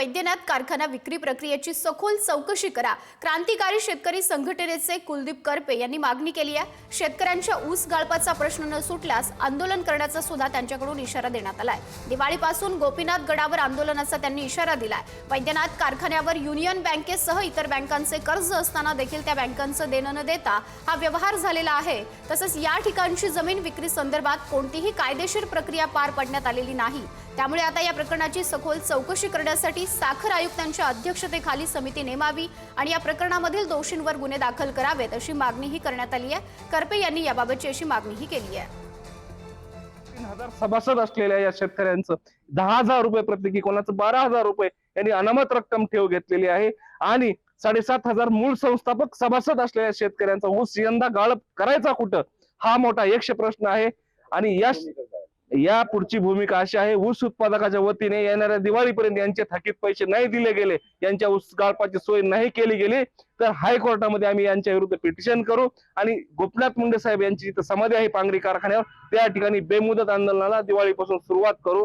वैद्यनाथ कारखाना विक्री प्रक्रियेची सखोल चौकशी करा. क्रांतिकारी शेतकरी संघटनेचे कुलदीप करपे यांनी मागणी केली आहे. शेतकऱ्यांच्या ऊस गाळपाचा प्रश्न न सुटल्यास आंदोलन करण्याचा सुद्धा त्यांच्याकडून इशारा देण्यात आलाय. दिवाळीपासून गोपीनाथ गडावर आंदोलनाचा त्यांनी इशारा दिलाय. वैद्यनाथ कारखान्यावर युनियन बँकेसह इतर बँकांचे कर्ज असताना देखील त्या बँकांचं देणं न देता हा व्यवहार झालेला आहे. तसंच या ठिकाणची जमीन विक्री संदर्भात कोणतीही कायदेशीर प्रक्रिया पार पाडण्यात आलेली नाही. त्यामुळे आता या प्रकरणाची सखोल चौकशी करण्यासाठी साखर आयुक्तांच्या अध्यक्षतेखाली समिती नेमावी आणि या प्रकरणामधील दोषींवर गुन्हे दाखल करावेत अशी मागणीही करण्यात आली आहे. करपे यांनी याबाबतची अशी मागणीही केली आहे. तीन हजार सभासद असलेल्या या शेतकऱ्यांचं दहा हजार रुपये प्रत्येकी कोणाचं? बारा हजार रुपये यांनी अनामत रक्कम ठेव घेतलेली आहे. आणि साडेसात हजार मूळ संस्थापक सभासद असलेल्या शेतकऱ्यांचा ऊस यंदा गाळप करायचा कुठं? हा मोठा यक्ष प्रश्न आहे. आणि या या पुढची भूमिका अशी आहे ऊस उत्पादकाच्या वतीने येणाऱ्या दिवाळीपर्यंत यांचे थकीत पैसे नाही दिले गेले यांच्या ऊस गाळपाची सोय नाही केली गेली तर हायकोर्टामध्ये आम्ही यांच्या विरुद्ध पिटिशन करू आणि गोपनाथ मुंडे साहेब यांची जिथं समाधी आहे पांगरी कारखान्यावर त्या ठिकाणी बेमुदत आंदोलनाला दिवाळीपासून सुरुवात करू.